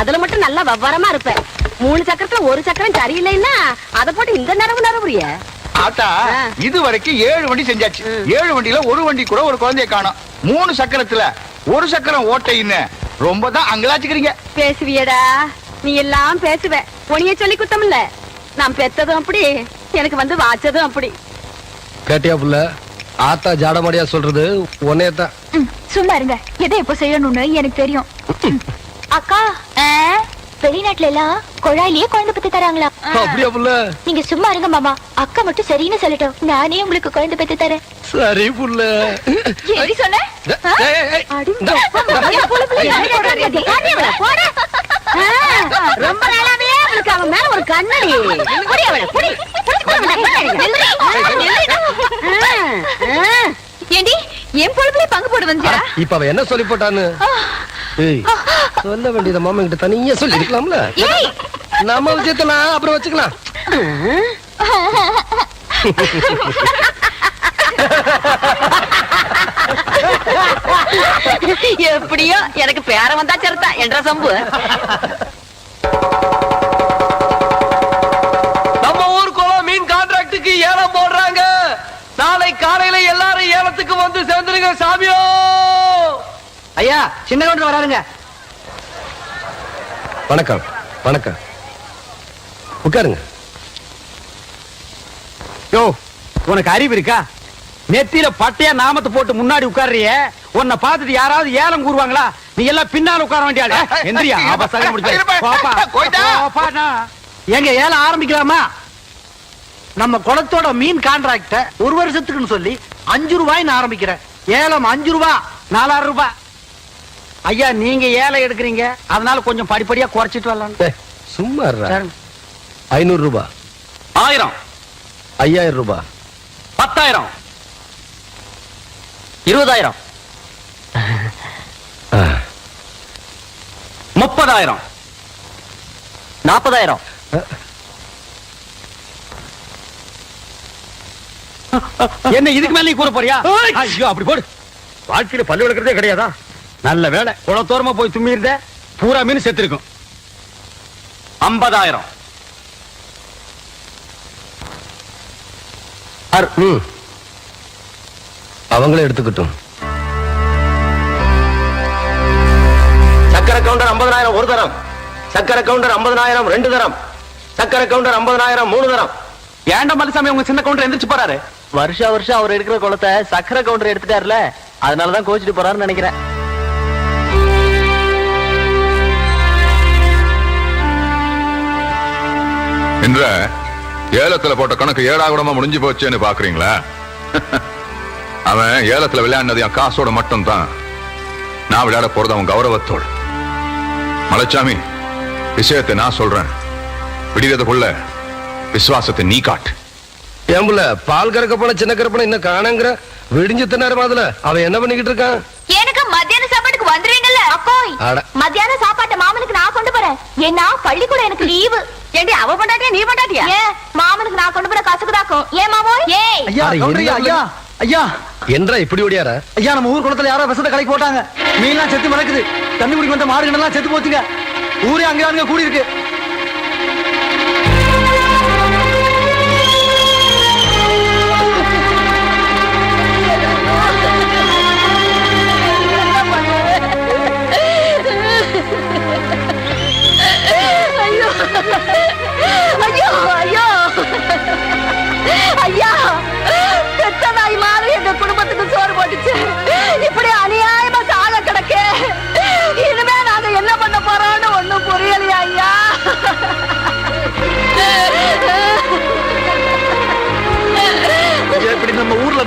அதுல மட்டும் நல்லா வவ்வரமா இருப்ப. மூணு சக்கரத்துல ஒரு சக்கரம் சரியில்லைன்னா அத போட்டு இந்த நரவு நரவுறிய ஆத்தா. இது வரைக்கும் ஏழு வண்டி செஞ்சாச்சு. ஏழு வண்டியில ஒரு வண்டி கூட ஒரு குழந்தைய காணோம். மூணு சக்கரத்துல ஒரு சக்கரம் ஓட்டைன்னு. ரொம்ப தான் அங்கலாச்சுக்கிறீங்க. பேசுவியடா. நீ எல்லாம் பேசுவ. உனிய சொல்லி குத்தம் இல்ல நான் பெத்ததும் அப்படி எனக்கு வந்து வாச்சதும் அப்படி. கேட்டியா புள்ள? ஆத்தா ஜாடமாடியா சொல்றது உன்னையத்தான். சும்மா இருங்க. எதை எப்போ செய்யணும்னு எனக்கு தெரியும். அக்கா வெளிநாட்டுல எல்லாம் குழாயிலேயே குழந்தை பத்தி தராங்களா? அப்படியா புள்ள? நீங்க சும்மா இருங்க மாமா. அக்கா மட்டும் சரின்னு சொல்லட்டும். நானே உங்களுக்கு குழந்தை பத்தி தரேன். சரி புள்ள. எப்படி சொன்ன? ரொம்ப நாளாவே அவளுக்கு அவன் மேல ஒரு கண்ணடி. புடி அவளை, புடி. ஏண்டி என் பொழுதுல பங்கு போட வந்தியா இப்ப அவ என்ன சொல்லி போட்டான்னு? சொல்ல வேண்டியத மாமா கிட்ட தனியா சொல்லி இருக்கலாம்ல ஏய்! நம்ம விஷயத்த நான் அப்புறம் வச்சுக்கலாம். எப்படியோ எனக்கு பேர வந்தா சரிதான் என்ற சம்பு. நம்ம ஊர் மீன் கான்ட்ராக்டுக்கு ஏலம் போடுறாங்க. நாளை காலையில எல்லாரும் ஏலத்துக்கு வந்து சேர்ந்துருங்க சாமியோ. ஐயா சின்ன கவுண்டர் வராருங்க. வணக்கம் வணக்கம். உட்காருங்க. யோ உனக்கு அறிவு இருக்கா? நெத்தியில பட்டையா நாமத்தை போட்டு முன்னாடி உட்கார்றியே. உன்னை பார்த்துட்டு யாராவது ஏலம் கூறுவாங்களா? நீ எல்லாம் பின்னால உட்கார வேண்டிய ஆளு. எந்திரியா அபசகம் முடிச்சு. எங்க ஏலம் ஆரம்பிக்கலாமா? நம்ம குளத்தோட மீன் கான்ட்ராக்ட ஒரு வருஷத்துக்குன்னு சொல்லி அஞ்சு ரூபாய்னு ஆரம்பிக்கிறேன். ஏலம் அஞ்சு ரூபா நாலாயிரம் ரூபாய் ஐயா நீங்க ஏலம் எடுக்கிறீங்க. அதனால கொஞ்சம் படிப்படியா குறைச்சிட்டு வரலாம் சும்மா. ஐநூறு ரூபாய் ஆயிரம். ஐயாயிரம் ரூபாய் பத்தாயிரம். இருபதாயிரம். முப்பதாயிரம். நாற்பதாயிரம். என்ன இதுக்கு மேல நீ கூற போறியா? ஐயோ அப்படி போடு. வாழ்க்கையில பல்லு விளக்குறதே கிடையாதா? நல்ல வேலை குளத்தோரமா போய் தும்மிருந்த பூரா மீன் செத்துருக்கும். ஐம்பதாயிரம். அவங்களே எடுத்துக்கிட்டும். சக்கரை கவுண்டர் ஐம்பதனாயிரம் ஒரு தரம். சக்கரை கவுண்டர் ஐம்பதனாயிரம் ரெண்டு தரம். சக்கரை கவுண்டர் ஐம்பதனாயிரம் மூணு தரம். ஏண்ட மல்லிசாமி உங்க சின்ன கவுண்டர் எந்திரிச்சு போறாரு? வருஷா வருஷம் அவர் எடுக்கிற குளத்தை சக்கரை கவுண்டர் எடுத்துட்டாருல அதனாலதான் கோச்சிட்டு போறாருன்னு நினைக்கிறேன். என்ற ஏலத்துல போட்ட கணக்கு ஏடாகுடமா முடிஞ்சு போச்சேன்னு பாக்குறீங்களா? அவன் ஏலத்துல விளையாடினது என் காசோட மட்டும் தான் நான் விளையாட போறது அவன் கௌரவத்தோடு. மலைச்சாமி விஷயத்தை நான் சொல்றேன். விடுகிறதுக்குள்ள விசுவாசத்தை நீ காட்டு. ஏம்புல பால் கறக்க சின்ன கரப்பன இன்னும் காணங்கிற விடிஞ்சு தின்னாரு அதுல அவன் என்ன பண்ணிக்கிட்டு இருக்கான்? மத்தியான சாப்பாட்டை மாமனுக்கு நான் கொண்டு போறேன். ஏன்னா பள்ளிக்கூடம் எனக்கு லீவு. ஏண்டி அவ பண்ணாட்டியா நீ பண்ணாட்டியா ஏன் மாமனுக்கு நான் கொண்டு போற கசக்குதாக்கும் ஏன் மாமோய்? ஏய் ஐயா ஐயா ஐயா. என்றா இப்படி ஓடியார? ஐயா நம்ம ஊர் குளத்துல யாரோ விஷத்தை கலக்கி போட்டாங்க. மீன்லாம் செத்து மிதக்குது. தண்ணி குடிக்க வந்த எல்லாம் செத்து போச்சுங்க. ஊரே அங்க அங்க கூடி இருக்கு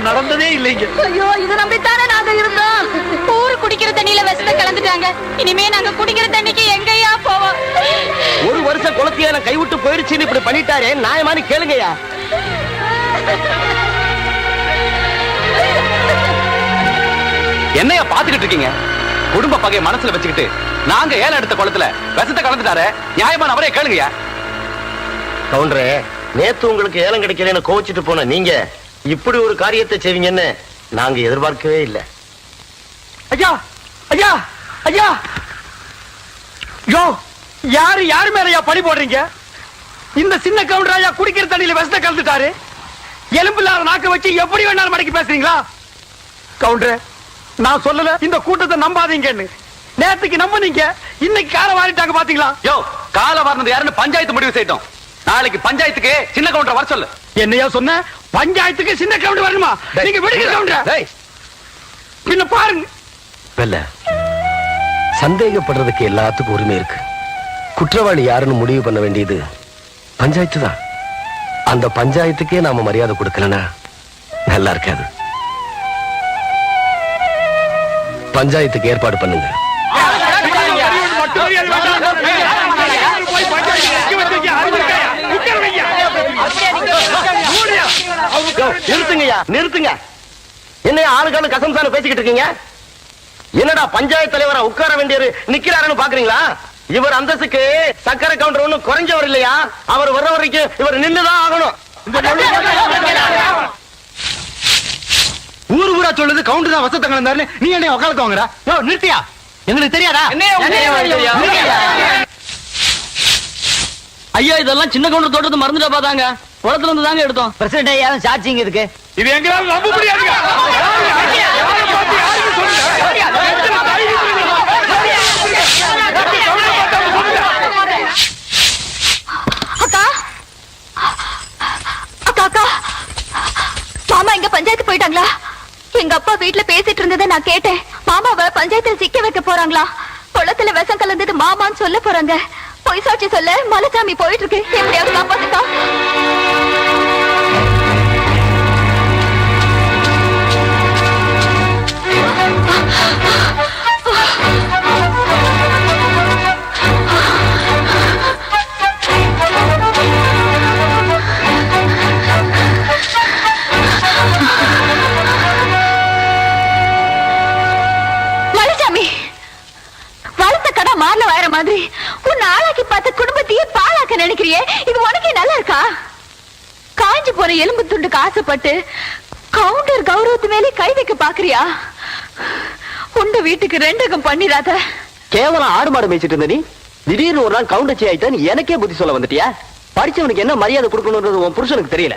நடந்ததே இல்லைங்க. ஐயோ இது நம்பித்தானே நாங்க இருந்தோம். ஊரு குடிக்கிற தண்ணியில விஷத்தை கலந்துட்டாங்க. இனிமே நாங்க குடிக்கிற தண்ணிக்கு எங்கயா போவோம். ஒரு வருஷம் குளத்தையில கைவிட்டு போயிருச்சுன்னு இப்படி பண்ணிட்டாரே நியாயமானு கேளுங்கய்யா. என்னையா பாத்துக்கிட்டு இருக்கீங்க? குடும்ப பகைய மனசுல வச்சுக்கிட்டு நாங்க ஏலம் எடுத்த குளத்துல விஷத்தை கலந்துட்டாரு நியாயமான அவரே கேளுங்கயா கவுண்டரே நேத்து உங்களுக்கு ஏலம் கிடைக்கலன்னு கோச்சிட்டு போன நீங்க இப்படி ஒரு காரியத்தை செய்வீங்கன்னு நாங்க எதிர்பார்க்கவே இல்லை. ஐயா ஐயா ஐயா. யோ யாரு யாரு மேலயா பழி போடுறீங்க? இந்த சின்ன கவுண்டராயா குடிக்கிற தண்ணியில விஷத்தை கலந்துட்டாரு. எலும்பு இல்லாத நாக்க வச்சு எப்படி வேணாலும் மடக்கி பேசுறீங்களா? கவுண்டர் நான் சொல்லல இந்த கூட்டத்தை நம்பாதீங்கன்னு. நேத்துக்கு நம்புனீங்க இன்னைக்கு கால வாரிட்டாங்க பாத்தீங்களா? யோ கால வாரினது யாருன்னு பஞ்சாயத்து முடிவு செய்தோம். நாளைக்கு பஞ்சாயத்துக்கு சின்ன கவுண்டர் வர சொல்லு. என்னையா சொன்ன பஞ்சாயத்துக்கு சின்ன கவுண்டர் வரணுமா நீங்க விடுங்க கவுண்டர் டேய், பின்ன பாருங்க வெல்ல சந்தேகப்படுறதுக்கு எல்லாத்துக்கும் உரிமை இருக்கு குற்றவாளி யாருன்னு முடிவு பண்ண வேண்டியது பஞ்சாயத்து தான் அந்த பஞ்சாயத்துக்கே நாம மரியாதை கொடுக்கலனா நல்லா இருக்காது பஞ்சாயத்துக்கு ஏற்பாடு பண்ணுங்க நிறுத்துங்கய்யா நிறுத்துங்க. என்ன ஆளுக்கான கசம்சான பேசிக்கிட்டு இருக்கீங்க? என்னடா பஞ்சாயத்து தலைவரா உட்கார வேண்டியவர் நிக்கிறாருன்னு பாக்குறீங்களா? இவர் அந்தஸ்துக்கு சக்கரை கவுண்டர் ஒண்ணும் குறைஞ்சவர் இல்லையா? அவர் வர்ற வரைக்கும் இவர் நின்னுதான் ஆகணும். ஊரு ஊரா சொல்லுது கவுண்டர் தான் வசத்தங்க இருந்தாரு நீ என்ன உக்காலத்து வாங்குற? யோ நிறுத்தியா? எங்களுக்கு தெரியாதா? ஐயா இதெல்லாம் சின்ன கவுண்டர் தோட்டத்தை மறந்துட்டா பாத்தாங்க. குளத்துல இருந்து தாங்க எடுத்தோம் பிரசிடண்ட் ஐயா சாட்சிங்க இதுக்கு இது எங்களால நம்ப முடியாதுங்க அக்கா அக்கா அக்கா மாமா எங்க பஞ்சாயத்து போயிட்டாங்களா எங்க அப்பா வீட்ல பேசிட்டு இருந்ததை நான் கேட்டேன் மாமாவை பஞ்சாயத்துல சிக்க வைக்க போறாங்களா குளத்துல விஷம் கலந்தது மாமான்னு சொல்ல போறாங்க பொய் சாட்சி சொல்ல மலைச்சாமி போயிட்டு இருக்கு எப்படியாவது காப்பாத்துக்கா மாதிரி உன் ஆளாக்கி பார்த்த குடும்பத்தையே பாழாக்க நினைக்கிறியே? இது உனக்கே நல்லா இருக்கா? காஞ்சி போன எலும்பு துண்டுக்கு ஆசைப்பட்டு கவுண்டர் கௌரவத்து மேலே கை வைக்க பாக்குறியா உண்ட வீட்டுக்கு ரெண்டகம் பண்ணிடாத. கேவலம் ஆடு மாடு மேய்ச்சிட்டு இருந்த நீ? திடீர்னு ஒரு நாள் கவுண்டச்சி ஆயிட்டான்னு எனக்கே புத்தி சொல்ல வந்துட்டியா? படிச்சவனுக்கு என்ன மரியாதை கொடுக்கணும்ன்றது உன் புருஷனுக்கு தெரியல.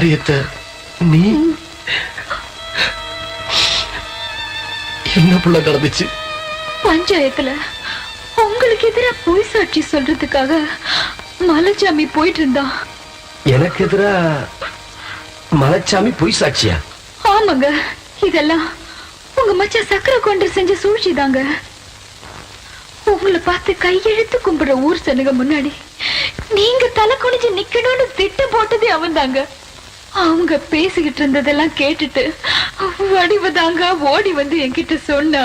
காரியத்தை நீ என்ன புள்ள நடந்துச்சு பஞ்சாயத்துல உங்களுக்கு எதிரா பொய் சாட்சி சொல்றதுக்காக மலைச்சாமி போயிட்டு இருந்தான் எனக்கு எதிரா மலைச்சாமி பொய் சாட்சியா? ஆமாங்க இதெல்லாம் உங்க மச்சான் சக்கரை கொண்டு செஞ்ச சூழ்ச்சிதாங்க உங்களை பார்த்து கையெழுத்து கும்பிடுற ஊர் சனுங்க முன்னாடி நீங்க தலை குனிஞ்சு நிக்கணும்னு திட்டம் போட்டதே அவன்தாங்க. அவங்க பேசிக்கிட்டு இருந்ததெல்லாம் கேட்டுட்டு வடிவதாங்க ஓடி வந்து என்கிட்ட சொன்னா.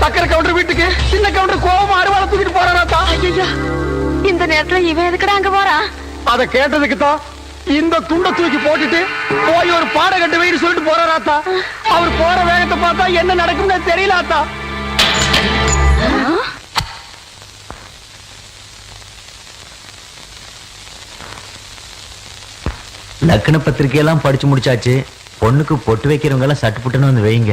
சக்கரை கவுண்டர் வீட்டுக்கு சின்ன கவுண்டர் கோவமா அருவாளை தூக்கிட்டு போறாராத்தா இந்த நேரத்துல இவன் எதுக்குடா அங்க போறான் அத கேட்டதுக்கு தான் இந்த துண்டை தூக்கி போட்டுட்டு போய் ஒரு பாட கட்டு வைன்னு சொல்லிட்டு போறாராத்தா அவர் போற வேகத்தை பார்த்தா என்ன நடக்கும்னு தெரியல ஆத்தா லக்ன பத்திரிக்கையெல்லாம் படிச்சு முடிச்சாச்சு. பொண்ணுக்கு பொட்டு வைக்கிறவங்க எல்லாம் சட்டு புட்டுன்னு வந்து வைங்க.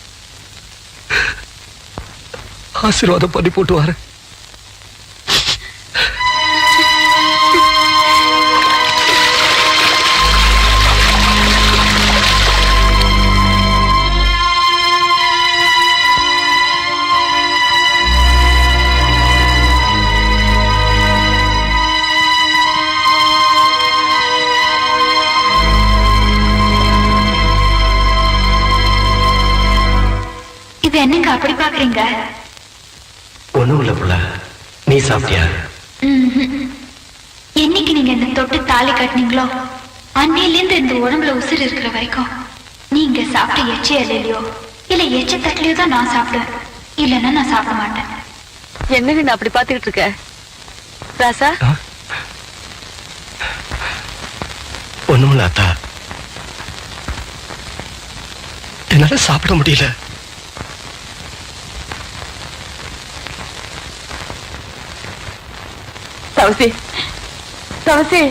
ஆசீர்வாதம் பண்ணி போட்டு வரேன் இது என்னங்க அப்படி பாக்குறீங்க ஒண்ணும் இல்ல புள்ள நீ சாப்பிட்டியா என்னைக்கு நீங்க இந்த தொட்டு தாலி கட்டினீங்களோ அன்னையிலேருந்து இந்த உடம்புல உசுர் இருக்கிற வரைக்கும் நீங்க சாப்பிட்ட எச்ச இலையிலையோ இல்ல எச்ச தட்டிலையோ தான் நான் சாப்பிடுவேன். இல்லைன்னா நான் சாப்பிட மாட்டேன். என்னங்க நான் அப்படி பாத்துக்கிட்டு இருக்க? ராசா? ஒண்ணுமில்ல அத்தா. என்னால சாப்பிட முடியல. తవసి తవసి